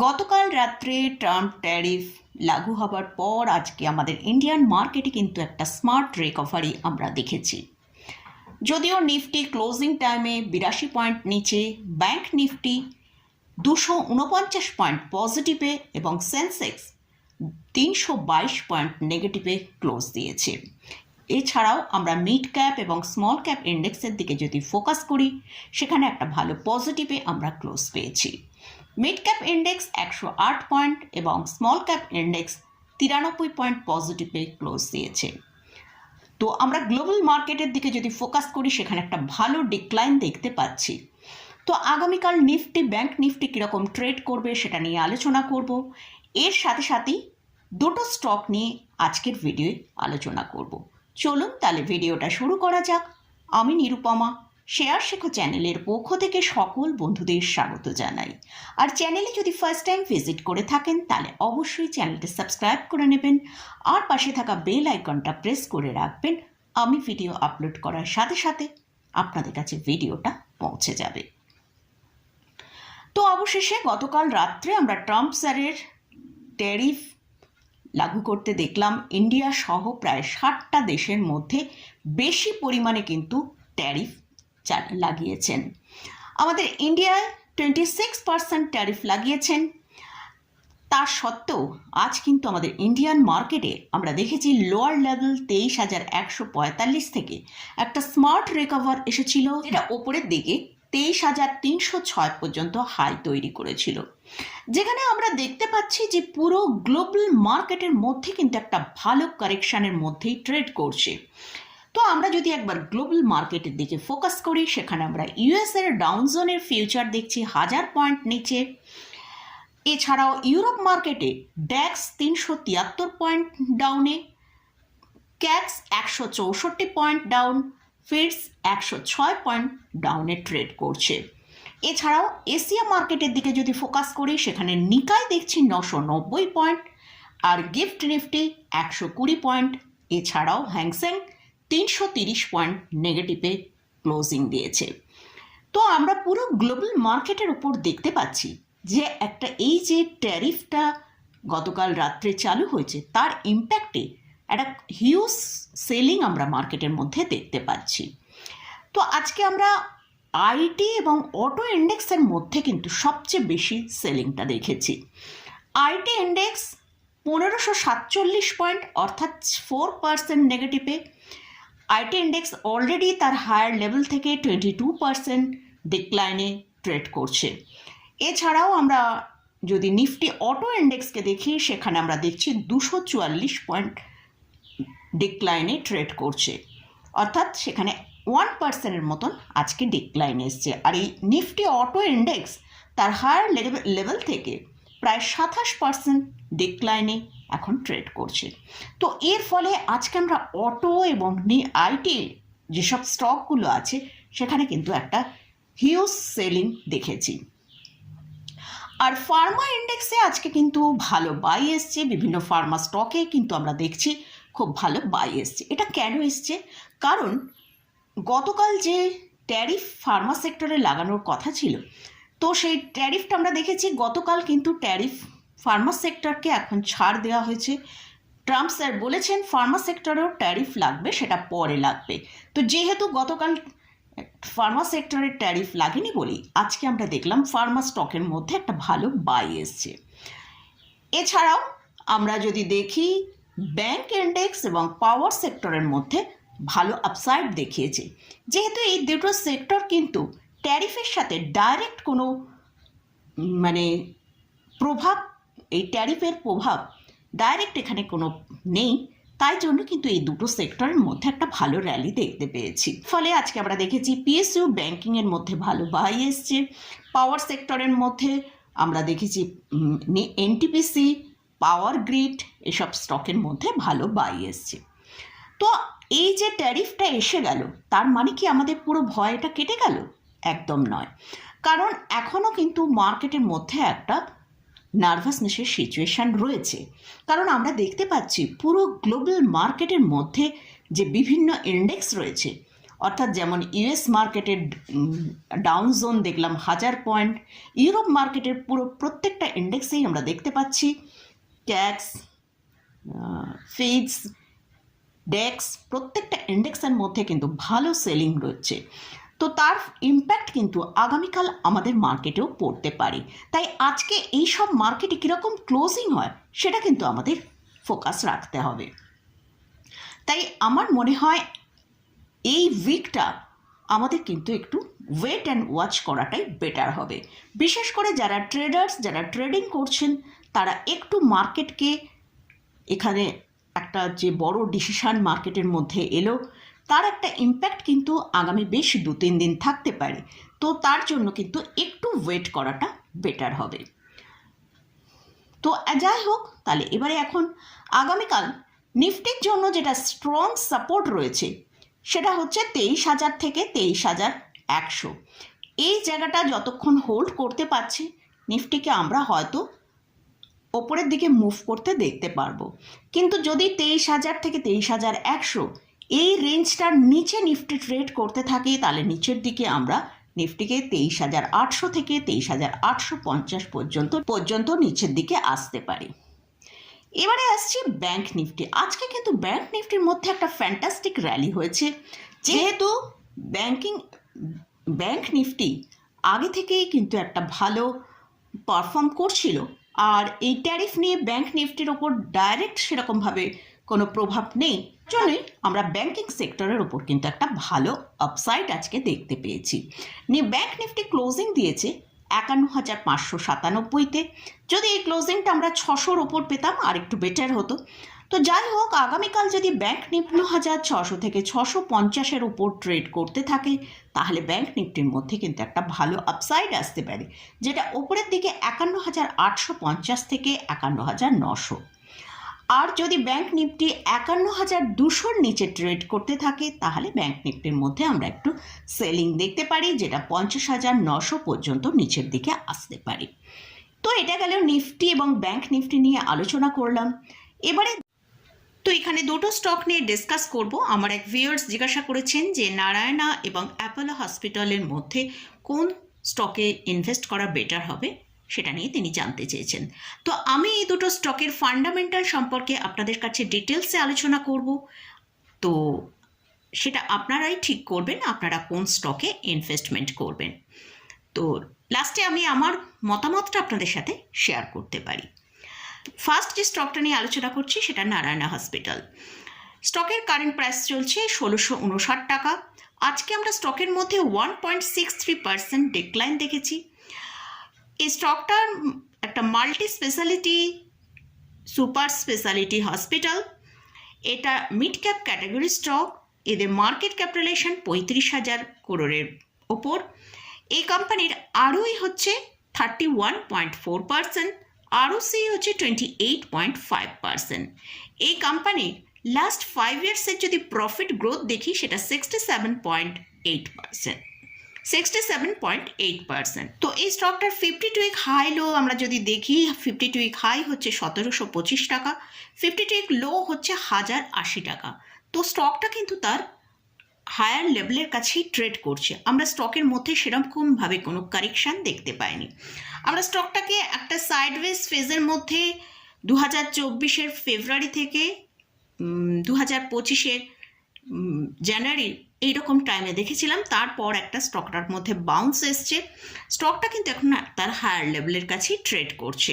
গতকাল রাত্রে Trump tariff লাগু হবার পর আজকে আমাদের ইন্ডিয়ান মার্কেটে কিন্তু একটা স্মার্ট রিকভারি আমরা দেখেছি। যদিও নিফটি ক্লোজিং টাইমে বিরাশি পয়েন্ট নিচে, ব্যাংক নিফটি দুশো উনপঞ্চাশ পয়েন্ট পজিটিভে এবং সেন্সেক্স তিনশো বাইশ পয়েন্ট নেগেটিভে ক্লোজ দিয়েছে। এছাড়াও আমরা মিড ক্যাপ এবং স্মল ক্যাপ ইন্ডেক্সের দিকে যদি ফোকাস করি, সেখানে একটা ভালো পজিটিভে আমরা ক্লোজ পেয়েছি। মিড ক্যাপ ইন্ডেক্স একশো আট পয়েন্ট এবং স্মল ক্যাপ ইন্ডেক্স তিরানব্বই পয়েন্ট পজিটিভে ক্লোজ দিয়েছে। তো আমরা গ্লোবাল মার্কেটের দিকে যদি ফোকাস করি, সেখানে একটা ভালো ডিক্লাইন দেখতে পাচ্ছি। তো আগামীকাল নিফটি ব্যাংক নিফটি কীরকম ট্রেড করবে, সেটা নিয়ে আলোচনা করব। এর সাথে সাথেই দুটো স্টক নিয়ে আজকের ভিডিওয়ে আলোচনা করব। চলুন তাহলে ভিডিওটা শুরু করা যাক। আমি নিরুপমা, শেয়ার শেখো চ্যানেলের পক্ষ থেকে সকল বন্ধুদের স্বাগত জানাই। আর চ্যানেলে যদি ফার্স্ট টাইম ভিজিট করে থাকেন, তাহলে অবশ্যই চ্যানেলটা সাবস্ক্রাইব করে নেবেন। আর পাশে থাকা বেল আইকনটা প্রেস করে রাখবেন। আমি ভিডিও আপলোড করার সাথে সাথে আপনাদের কাছে ভিডিওটা পৌঁছে যাবে। তো অবশেষে গতকাল রাত্রে আমরা ট্রাম্প স্যারের ট্যারিফ লাগু করতে দেখলাম ইন্ডিয়া সহ প্রায় ষাটটা দেশের মধ্যে বেশি পরিমাণে কিন্তু ট্যারিফ লাগিয়েছেন। আমাদের ইন্ডিয়ায় টোয়েন্টি সিক্স পার্সেন্ট ট্যারিফ লাগিয়েছেন। তা সত্ত্বেও আজ কিন্তু আমাদের ইন্ডিয়ান মার্কেটে আমরা দেখেছি লোয়ার লেভেল তেইশ হাজার একশো পঁয়তাল্লিশ থেকে একটা স্মার্ট রিকভার এসেছিল। যেটা ওপরের দিকে তেইশ হাজার তিনশো ছয় পর্যন্ত হাই তৈরি করেছিল। যেখানে আমরা দেখতে পাচ্ছি যে পুরো গ্লোবাল মার্কেটের মধ্যে কিন্তু একটা ভালো কারেকশনের মধ্যেই ট্রেড করছে। তো আমরা যদি একবার গ্লোবাল মার্কেটের দিকে ফোকাস করি, সেখানে আমরা ইউএস এর ডাউন জোনের ফিউচার দেখছি হাজার পয়েন্ট নিচে। এছাড়াও ইউরোপ মার্কেটে ড্যাক্স তিনশো তিয়াত্তর পয়েন্ট ডাউনে ক্যাক্স একশো চৌষট্টি পয়েন্ট ডাউন ফিটস একশো ছয় পয়েন্ট ডাউনে ট্রেড করছে। এছাড়াও এশিয়া মার্কেটের দিকে যদি ফোকাস করি, সেখানে নিকায় দেখছি নশো নব্বই পয়েন্ট আর গিফট নিফটি একশো কুড়ি পয়েন্ট। এছাড়াও হ্যাংসেং তিনশো তিরিশ পয়েন্ট নেগেটিভে ক্লোজিং দিয়েছে। তো আমরা পুরো গ্লোবাল মার্কেটের উপর দেখতে পাচ্ছি যে একটা এই যে ট্যারিফটা গতকাল রাত্রে চালু হয়েছে, তার ইম্প্যাক্টে একটা হিউজ সেলিং আমরা মার্কেটের মধ্যে দেখতে পাচ্ছি। তো আজকে আমরা আইটি এবং অটো ইন্ডেক্সের মধ্যে কিন্তু সবচেয়ে বেশি সেলিংটা দেখেছি। আইটি ইন্ডেক্স পনেরোশো সাতচল্লিশ পয়েন্ট অর্থাৎ ফোর পার্সেন্ট নেগেটিভে আইটি ইন্ডেক্স অলরেডি তার হায়ার লেভেল থেকে টোয়েন্টি টু পার্সেন্ট ডিক্লাইনে ট্রেড করছে। এছাড়াও আমরা যদি নিফটি অটো ইন্ডেক্সকে দেখি, সেখানে আমরা দেখছি দুশো চুয়াল্লিশ পয়েন্ট ডিক্লাইনে ট্রেড করছে। অর্থাৎ সেখানে ওয়ান পার্সেন্টের মতন আজকে ডিক্লাইন এসছে। আর এই নিফটি অটো ইন্ডেক্স তার হায়ার লেভেল থেকে প্রায় সাতাশ পার্সেন্ট ডিক্লাইনে এখন ট্রেড করছে। তো এর ফলে আজকে আমরা অটো এবং নি আইটি যেসব স্টকগুলো আছে, সেখানে কিন্তু একটা হিউজ সেলিং দেখেছি। আর ফার্মা ইন্ডেক্সে আজকে কিন্তু ভালো বাই এসছে। বিভিন্ন ফার্মা স্টকে কিন্তু আমরা দেখছি। খুব ভালো বাই এসছে। এটা কেন এসছে? কারণ গতকাল যে ট্যারিফ ফার্মা সেক্টরে লাগানোর কথা ছিল, তো সেই ট্যারিফটা আমরা দেখেছি, গতকাল কিন্তু ট্যারিফ ফার্মা সেক্টরকে এখন ছাড় দেওয়া হয়েছে। ট্রাম্প স্যার বলেছেন ফার্মা সেক্টরেও ট্যারিফ লাগবে, সেটা পরে লাগবে। তো যেহেতু গতকাল ফার্মা সেক্টরের ট্যারিফ লাগেনি বলেই আজকে আমরা দেখলাম ফার্মা স্টকের মধ্যে একটা ভালো বাই এসছে। এছাড়াও আমরা যদি দেখি ব্যাংক ইন্ডেক্স এবং পাওয়ার সেক্টরের মধ্যে ভালো আপসাইড দেখিয়েছে। যেহেতু এই দুটো সেক্টর কিন্তু ট্যারিফের সাথে ডাইরেক্ট কোনো মানে প্রভাব, এই ট্যারিফের প্রভাব ডাইরেক্ট এখানে কোনো নেই। তাই জন্য কিন্তু এই দুটো সেক্টরের মধ্যে একটা ভালো র্যালি দেখতে পেয়েছি। ফলে আজকে আমরা দেখেছি পিএসইউ ব্যাংকিংয়ের মধ্যে ভালো বাই এসছে। পাওয়ার সেক্টরের মধ্যে আমরা দেখেছি এনটিপিসি পাওয়ার গ্রিড, এসব স্টকের মধ্যে ভালো বাই এসছে। তো এই যে ট্যারিফটা এসে গেল, তার মানে কি আমাদের পুরো ভয়টা কেটে গেল? একদম নয়। কারণ এখনও কিন্তু মার্কেটের মধ্যে একটা নার্ভাসনেসের সিচুয়েশান রয়েছে। কারণ আমরা দেখতে পাচ্ছি পুরো গ্লোবাল মার্কেটের মধ্যে যে বিভিন্ন ইন্ডেক্স রয়েছে, অর্থাৎ যেমন ইউএস মার্কেটের ডাউন জোন দেখলাম হাজার পয়েন্ট ইউরোপ মার্কেটের পুরো প্রত্যেকটা ইন্ডেক্সেই আমরা দেখতে পাচ্ছি। ট্যাক্স ফিক্স ডেক্স প্রত্যেকটা ইন্ডেক্সের মধ্যে কিন্তু ভালো সেলিং রয়েছে। তো তার ইম্প্যাক্ট কিন্তু আগামীকাল আমাদের মার্কেটেও পড়তে পারে। তাই আজকে এই সব মার্কেটে কীরকম ক্লোজিং হয়, সেটা কিন্তু আমাদের ফোকাস রাখতে হবে। তাই আমার মনে হয় এই উইকটা আমাদের কিন্তু একটু ওয়েট অ্যান্ড ওয়াচ করাটাই বেটার হবে। বিশেষ করে যারা ট্রেডার্স যারা ট্রেডিং করছেন তারা একটু মার্কেটকে এখানে একটা যে বড় ডিসিশন মার্কেটের মধ্যে এলো, তার একটা ইম্প্যাক্ট কিন্তু আগামী বেশ দু তিন দিন থাকতে পারে। তো তার জন্য কিন্তু একটু ওয়েট করাটা বেটার হবে। তো যাই হোক, তাহলে এবারে এখন আগামীকাল নিফটির জন্য যেটা স্ট্রং সাপোর্ট রয়েছে, সেটা হচ্ছে তেইশ হাজার থেকে তেইশ হাজার একশো। এই জায়গাটা যতক্ষণ হোল্ড করতে পারছি, নিফটিকে আমরা হয়তো ওপরের দিকে মুভ করতে দেখতে পারব। কিন্তু যদি তেইশ হাজার থেকে তেইশ হাজার একশো এই রেঞ্জটার নিচে নিফটি ট্রেড করতে থাকে, তাহলে নিচের দিকে আমরা নিফটিকে তেইশ হাজার আটশো থেকে তেইশ হাজার আটশো পঞ্চাশ পর্যন্ত পর্যন্ত নিচের দিকে আসতে পারি। এবারে আসছি ব্যাংক নিফটি আজকে কিন্তু ব্যাংক নিফটির মধ্যে একটা ফ্যান্টাস্টিক র্যালি হয়েছে। যেহেতু ব্যাংকিং ব্যাংক নিফটি আগে থেকেই কিন্তু একটা ভালো পারফর্ম করছিল আর এই ট্যারিফ নিয়ে ব্যাংক নিফটির ওপর ডাইরেক্ট সেরকমভাবে কোনো প্রভাব নেই। জন্যই আমরা ব্যাংকিং সেক্টরের ওপর কিন্তু একটা ভালো আপসাইড আজকে দেখতে পেয়েছি। নিয়ে ব্যাংক নিফটি ক্লোজিং দিয়েছে একান্ন হাজার পাঁচশো সাতানব্বইতে। যদি এই ক্লোজিংটা আমরা ছশোর ওপর পেতাম, আর একটু বেটার হতো। তো যাই হোক, আগামীকাল যদি ব্যাংক নিফটি হাজার ছশো থেকে ছশো পঞ্চাশের উপর ট্রেড করতে থাকে, তাহলে ব্যাংক নিফটির মধ্যে কিন্তু একটা ভালো আপসাইড আসতে পারে, যেটা ওপরের দিকে একান্ন হাজার আটশো পঞ্চাশ থেকে একান্ন হাজার নশো আর যদি ব্যাংক নিফটি একান্ন হাজার দুশোর নিচে ট্রেড করতে থাকে, তাহলে ব্যাংক নিফটির মধ্যে আমরা একটু সেলিং দেখতে পারি, যেটা পঞ্চাশ হাজার নশো পর্যন্ত নিচের দিকে আসতে পারি। তো এটা গেল নিফটি এবং ব্যাংক নিফটি নিয়ে আলোচনা করলাম। এবারে তো এখানে দুটো স্টক নিয়ে ডিসকাস করব। আমার এক ভিউয়ার্স জিজ্ঞাসা করেছেন যে নারায়ণা এবং অ্যাপোলো হসপিটালের মধ্যে কোন স্টকে ইনভেস্ট করা বেটার হবে, সেটা নিয়ে তিনি জানতে চেয়েছেন। তো আমি এই দুটো স্টকের ফান্ডামেন্টাল সম্পর্কে আপনাদের কাছে ডিটেলসে আলোচনা করব। তো সেটা আপনারাই ঠিক করবেন, আপনারা কোন স্টকে ইনভেস্টমেন্ট করবেন। তো লাস্টে আমি আমার মতামতটা আপনাদের সাথে শেয়ার করতে পারি। ফার্স্ট যে স্টকটা নিয়ে আলোচনা করছি সেটা নারায়ণা হসপিটাল স্টকের কারেন্ট প্রাইস চলছে ষোলোশো উনষাট টাকা। আজকে আমরা স্টকের মধ্যে one point six three percent decline দেখেছি। এই স্টকটার একটা multi speciality super speciality hospital এটা মিড ক্যাপ ক্যাটাগরি স্টক এদের মার্কেট ক্যাপিটালেশন পঁয়ত্রিশ হাজার করোড়ের ওপর। এই কোম্পানির আরওই হচ্ছে thirty one point four percent ROC হচ্ছে twenty eight point five percent এই কোম্পানির লাস্ট ফাইভ ইয়ার্সের যদি প্রফিট গ্রোথ দেখি, সেটা sixty seven point eight percent sixty seven point eight percent তো এই স্টকটার fifty two week high low আমরা যদি দেখি ফিফটি টু উইক হাই হচ্ছে সতেরোশো পঁচিশ টাকা ফিফটি টু উইক লো হচ্ছে হাজার আশি টাকা। তো স্টকটা কিন্তু তার হায়ার লেভেলের কাছেই ট্রেড করছে। আমরা স্টকের মধ্যে সেরকমভাবে কোনো কারেকশান দেখতে পাইনি। আমরা স্টকটাকে একটা সাইডওয়েজ ফেজের মধ্যে দু হাজার চব্বিশের ফেব্রুয়ারি থেকে দু হাজার পঁচিশের জানুয়ারি এইরকম টাইমে দেখেছিলাম। তারপর একটা স্টকটার মধ্যে বাউন্স এসছে। স্টকটা কিন্তু এখন তার হায়ার লেভেলের কাছেই ট্রেড করছে।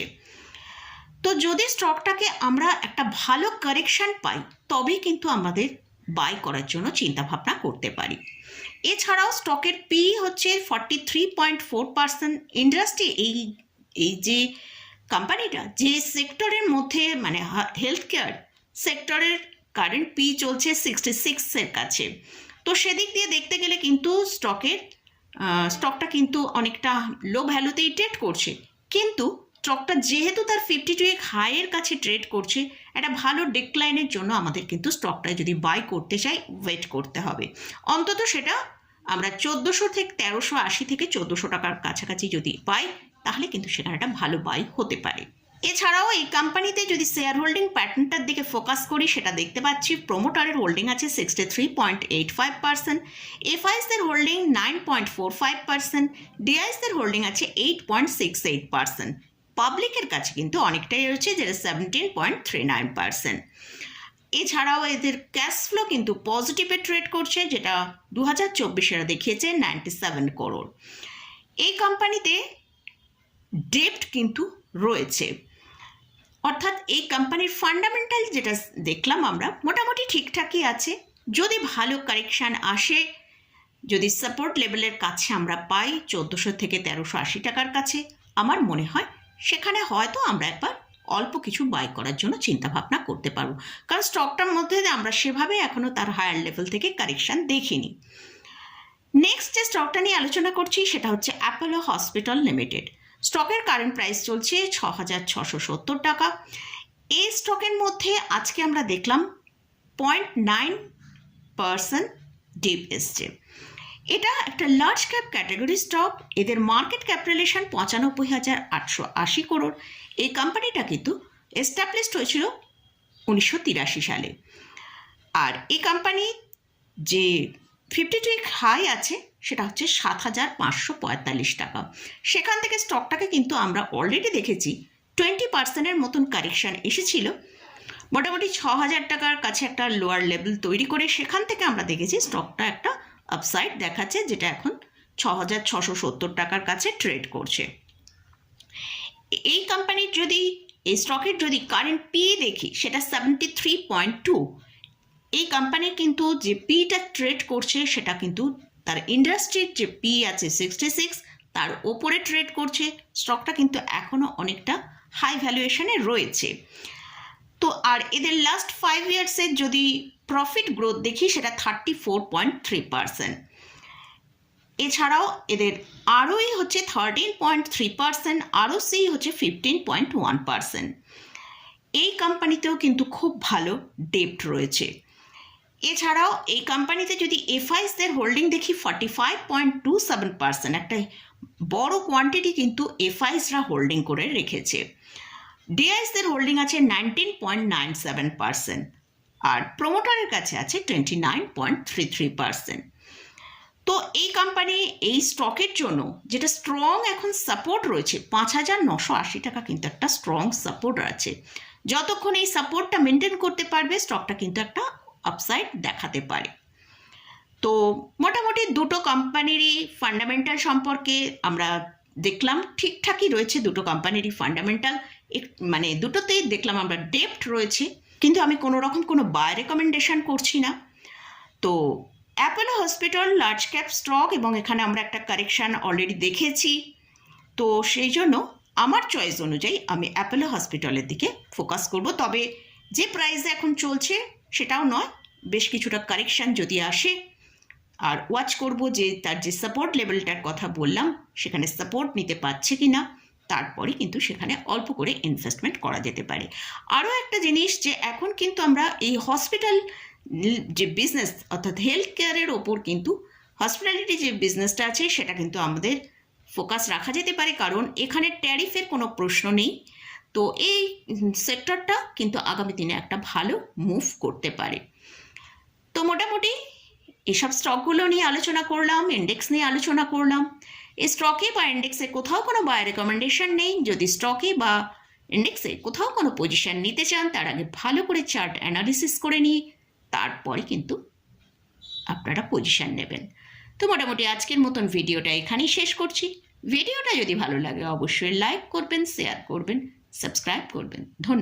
তো যদি স্টকটাকে আমরা একটা ভালো কারেকশান পাই, তবেই কিন্তু আমাদের বাই করার জন্য চিন্তাভাবনা করতে পারি। এছাড়াও স্টকের পি হচ্ছে forty three point four percent industry এই এই যে কোম্পানিটা যে সেক্টরের মধ্যে মানে হেলথ কেয়ার সেক্টরের কারেন্ট পি চলছে সিক্সটি সিক্সের কাছে। তো সেদিক দিয়ে দেখতে গেলে কিন্তু স্টকের স্টকটা কিন্তু অনেকটা লো ভ্যালুতেই ট্রেড করছে। কিন্তু স্টকটা যেহেতু তার ফিফটি টু এক হাইয়ের কাছে ট্রেড করছে, একটা ভালো ডিক্লাইনের জন্য আমাদের কিন্তু স্টকটা যদি বাই করতে চাই ওয়েট করতে হবে। অন্তত সেটা আমরা চোদ্দোশো থেকে তেরোশো আশি থেকে চোদ্দোশো টাকার কাছাকাছি যদি পাই তাহলে কিন্তু সেখানে একটা ভালো বাই হতে পারে। এছাড়াও এই কোম্পানিতে যদি শেয়ার হোল্ডিং প্যাটার্নটার দিকে ফোকাস করি, সেটা দেখতে পাচ্ছি প্রোমোটারের হোল্ডিং আছে sixty three point eight five percent এফআইসদের holding nine point four five percent ডিআইসদের holding আছে eight point six eight percent পাবলিকের কাছে কিন্তু অনেকটাই রয়েছে, যেটা seventeen point three nine percent এছাড়াও এদের ক্যাশ ফ্লো কিন্তু পজিটিভে ট্রেড করছে, যেটা দু হাজার চব্বিশেরা দেখিয়েছে নাইনটি সেভেন করোড় এই কোম্পানিতে ডেপ্ট কিন্তু রয়েছে। অর্থাৎ এই কোম্পানির ফান্ডামেন্টাল যেটা দেখলাম আমরা, মোটামুটি ঠিকঠাকই আছে। যদি ভালো কারেকশান আসে, যদি সাপোর্ট লেভেলের কাছে আমরা পাই চোদ্দোশো থেকে তেরোশো আশি টাকার কাছে, আমার মনে হয় সেখানে হয়তো আমরা একবার অল্প কিছু বাই করার জন্য চিন্তা ভাবনা করতে পারব। কারণ স্টকটার মধ্যে আমরা সেভাবে এখনও তার হায়ার লেভেল থেকে কারেকশান দেখিনি। নেক্সট যে স্টকটা নিয়ে আলোচনা করছি সেটা হচ্ছে অ্যাপোলো হসপিটাল লিমিটেড স্টকের কারেন্ট প্রাইস চলছে ছ হাজার ছশো সত্তর টাকা। এই স্টকের মধ্যে আজকে আমরা দেখলাম পয়েন্ট নাইন পার্সেন্ট ডিপ এসছে। এটা একটা লার্জ ক্যাপ ক্যাটাগরি স্টক এদের মার্কেট ক্যাপিটালেশন পঁচানব্বই হাজার আটশো আশি করোড় এই কোম্পানিটা কিন্তু এস্টাবলিশড হয়েছিল উনিশশো তিরাশি সালে। আর এই কোম্পানি যে ফিফটি টু হাই আছে, সেটা হচ্ছে সাত হাজার পাঁচশো পঁয়তাল্লিশ টাকা। সেখান থেকে স্টকটাকে কিন্তু আমরা অলরেডি দেখেছি টোয়েন্টি পার্সেন্টের মতন কারেকশান এসেছিল। মোটামুটি ছ হাজার টাকার কাছে একটা লোয়ার লেভেল তৈরি করে সেখান থেকে আমরা দেখেছি স্টকটা একটা আপসাইড দেখাচ্ছে, যেটা এখন ছ হাজার ছশো সত্তর টাকার কাছে ট্রেড করছে। এই কোম্পানির যদি, এই স্টকের যদি কারেন্ট পি দেখি, সেটা সেভেন্টি থ্রি পয়েন্ট টু এই কোম্পানির কিন্তু যে পিটা ট্রেড করছে, সেটা কিন্তু তার ইন্ডাস্ট্রির যে পি আছে সিক্সটি সিক্স তার ওপরে ট্রেড করছে। স্টকটা কিন্তু এখনও অনেকটা হাই ভ্যালুয়েশনে রয়েছে। তো আর এদের লাস্ট ফাইভ ইয়ার্সের যদি প্রফিট গ্রোথ দেখি, সেটা thirty four point three percent এছাড়াও এদের আরওই হচ্ছে thirteen point three percent ROC হচ্ছে ফিফটিন পয়েন্ট ওয়ান পার্সেন্ট এই কোম্পানিতেও কিন্তু খুব ভালো ডেপ্ট রয়েছে। এছাড়াও এই কোম্পানিতে যদি এফআইসদের হোল্ডিং দেখি forty five point two seven percent একটা বড় কোয়ান্টিটি কিন্তু এফআইসরা হোল্ডিং করে রেখেছে। ডিআইসদের হোল্ডিং আছে nineteen point nine seven percent আর প্রোমোটারের কাছে আছে twenty nine point three three percent তো এই কোম্পানি এই স্টকের জন্য যেটা স্ট্রং এখন সাপোর্ট রয়েছে, পাঁচ হাজার নশো আশি টাকা কিন্তু একটা স্ট্রং সাপোর্ট আছে। যতক্ষণ এই সাপোর্টটা মেনটেন করতে পারবে স্টকটা কিন্তু একটা আপসাইড দেখাতে পারে। তো মোটামুটি দুটো কোম্পানিরই ফান্ডামেন্টাল সম্পর্কে আমরা দেখলাম ঠিকঠাকই রয়েছে দুটো কোম্পানিরই ফান্ডামেন্টাল মানে দুটোতেই দেখলাম আমরা ডেপ্ট রয়েছে, কিন্তু আমি কোনো রকম কোনো বাই রেকমেন্ডেশন করছি না। তো Apollo hospital large cap stock এবং এখানে আমরা একটা কারেকশান অলরেডি দেখেছি। তো সেই জন্য আমার চয়েস অনুযায়ী আমি অ্যাপোলো হসপিটালের দিকে ফোকাস করব। তবে যে প্রাইস এখন চলছে সেটাও নয়, বেশ কিছুটা কারেকশান যদি আসে আর ওয়াচ করব যে তার যে সাপোর্ট লেভেলটার কথা বললাম, সেখানে সাপোর্ট নিতে পারছে কি না তারপরে কিন্তু সেখানে অল্প করে ইনভেস্টমেন্ট করা যেতে পারে। আরও একটা জিনিস যে এখন কিন্তু আমরা এই হসপিটাল যে বিজনেস অর্থাৎ হেলথ কেয়ারের ওপর কিন্তু হসপিটালিটি যে বিজনেসটা আছে, সেটা কিন্তু আমাদের ফোকাস রাখা যেতে পারে। কারণ এখানে ট্যারিফের কোনো প্রশ্ন নেই। তো এই সেক্টরটা কিন্তু আগামী দিনে একটা ভালো মুভ করতে পারে। তো মোটামুটি এসব স্টকগুলো নিয়ে আলোচনা করলাম ইন্ডেক্স নিয়ে আলোচনা করলাম। এই স্টকে বা ইন্ডেক্সে কোথাও কোনো বাই রেকমেন্ডেশন নেই। যদি স্টকে বা ইন্ডেক্সে কোথাও কোনো পজিশন নিতে চান, তার আগে ভালো করে চার্ট অ্যানালিসিস করে নিয়ে তারপরে কিন্তু আপনারা পজিশন নেবেন। তো মোটামুটি আজকের মতন ভিডিওটা এখানেই শেষ করছি। ভিডিওটা যদি ভালো লাগে, অবশ্যই লাইক করবেন শেয়ার করবেন সাবস্ক্রাইব করবেন। ধন্যবাদ।